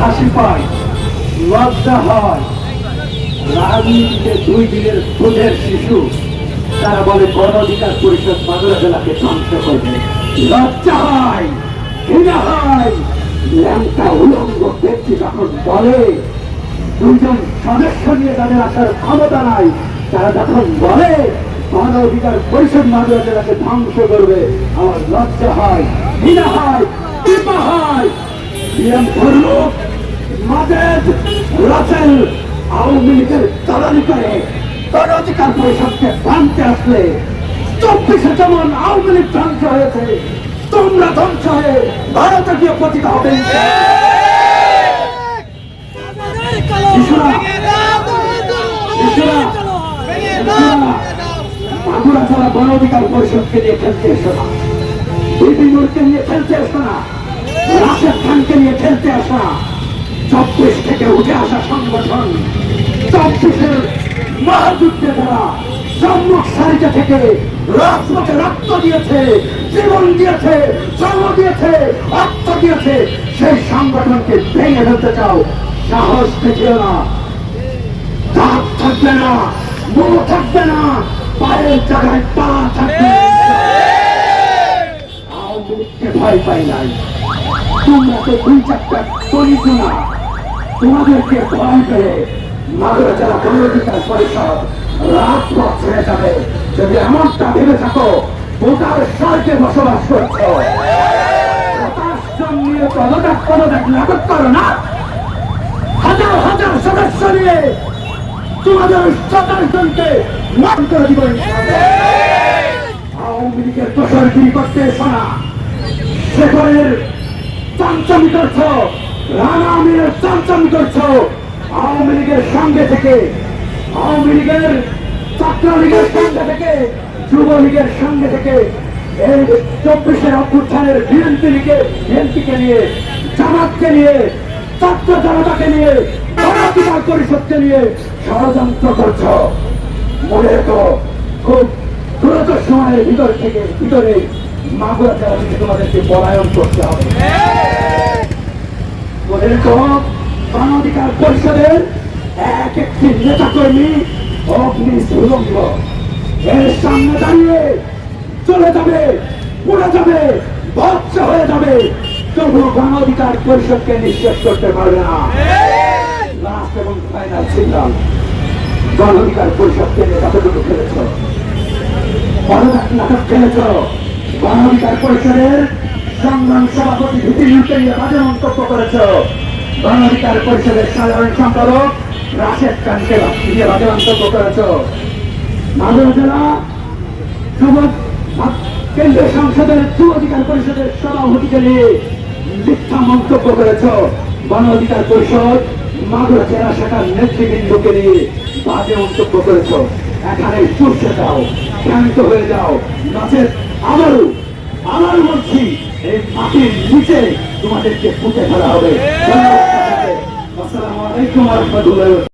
হাসি পায়, লজ্জা হয়। রাজনীতিতে দুই দিনের দুধের শিশু, তারা বলে গণ অধিকার পরিষদ মাদুরা জেলাকে ধ্বংস করবে। লজ্জা হয়, ঘৃণা হয়। ল্যাংটা উলঙ্গ ব্যক্তি যখন বলে, দুইজন সদস্য নিয়ে তাদের আসার ক্ষমতা নাই, তারা যখন বলে গণ অধিকার পরিষদ মাদুরা জেলাকে ধ্বংস করবে, আমার লজ্জা হয়, ঘৃণা হয়, কৃপা হয়। বিএম ফরলুক মাদেদ রাসেল আওয়ামী লীগের করে গণ অধিকার পরিষদকে ভাঙতে আসলে চব্বিশে যেমন আওয়ামী লীগ ধ্বংস হয়েছে, তোমরা ধ্বংস হয়ে ভারতে গিয়ে পতিত হবে। মাগুরা ছাড়া গণ অধিকার পরিষদকে নিয়ে খেলতে এসো না। বিপিনুরকে নিয়ে খেলতে এসো না। রাশেদ খানকে নিয়ে খেলতে আসো না। চব্বিশ থেকে উঠে আসা সংগঠন। চব্বিশের মহাযুদ্ধে তারা সম্মুখ সারিতে থেকে রাজপথে রক্ত দিয়েছে, জীবন দিয়েছে শ্রম দিয়েছে অর্থ দিয়েছে। সেই সংগঠনকে ভেঙে ফেলতে চাও, সাহস দেখিও না। দাঁত থাকবে না মুখ থাকবে না, পায়ের জায়গায় পা থাকবে ভয় পাই নাই। তোমরা তো দুই চারটা করিত না। তোমাদেরকে ভয় পেয়ে মাগুরা জেলা গণঅধিকার পরিষদ রাজপথ ছেড়ে যাবে। যদি এমনটা ভেবে থাকো গোটার স্বর্গে বসবাস করছ। নিয়ে পদত্যাগ পদত্যাগ নাটক করো না। হাজার হাজার সদস্য নিয়ে তোমাদের সাতাশ জনকে করে দিব। আওয়ামী লীগের দোষরগিরি করতে এসো না চামচামি করছ রানা আমিরের চামচামি করছ আওয়ামী লীগের সঙ্গে থেকে, আওয়ামী লীগের ছাত্রলীগের সঙ্গে থেকে, যুবলীগের সঙ্গে থেকে এই চব্বিশের অভ্যুত্থানের বিএনপি লীগের বিএনপিকে নিয়ে, জামাতকে নিয়ে, ছাত্র জনতাকে নিয়ে গণঅধিকার পরিষদকে নিয়ে ষড়যন্ত্র করছ। মনে রেখো, খুব দ্রুত সময়ের ভিতর থেকে ভিতরে মাগুরা জেলা থেকে তোমাদেরকে পলায়ন করতে হবে। মনে রেখো গণঅধিকার পরিষদের এক একটি নেতা কর্মী অগ্নি সুরঙ্গ। এর সামনে দাঁড়িয়ে চলে যাবে পড়ে যাবে ভৎস হয়ে যাবে। তবু গণ অধিকার পরিষদকে নিঃশেষ করতে পারবে না। লাস্ট এবং ফাইনাল গণ অধিকার পরিষদকে কতটুকু খেলেছ অধিকার পরিষদের সংগ্রাম সভাপতি ভিত্তিকে নিয়ে বাজে মন্তব্য করেছ। গণ অধিকার পরিষদের সাধারণ সম্পাদক রাশেদ খানকে নিয়ে বাজে মন্তব্য করেছ। মাদুরা জেলা যুবক কেন্দ্রীয় সংসদের যুব অধিকার পরিষদের সভাপতিকে নিয়ে মিথ্যা মন্তব্য করেছ। গণ অধিকার পরিষদ মাগুরা জেলা শাখার নেতৃবৃন্দকে নিয়ে বাজে মন্তব্য করেছ। এখানে চুষে যাও শান্ত হয়ে যাও। নাচের আবারও আবারও বলছি এই মাটির নিচে তোমাদেরকে পুঁতে ফেলা হবে। আসসালামু আলাইকুম রহমতুল্লাহ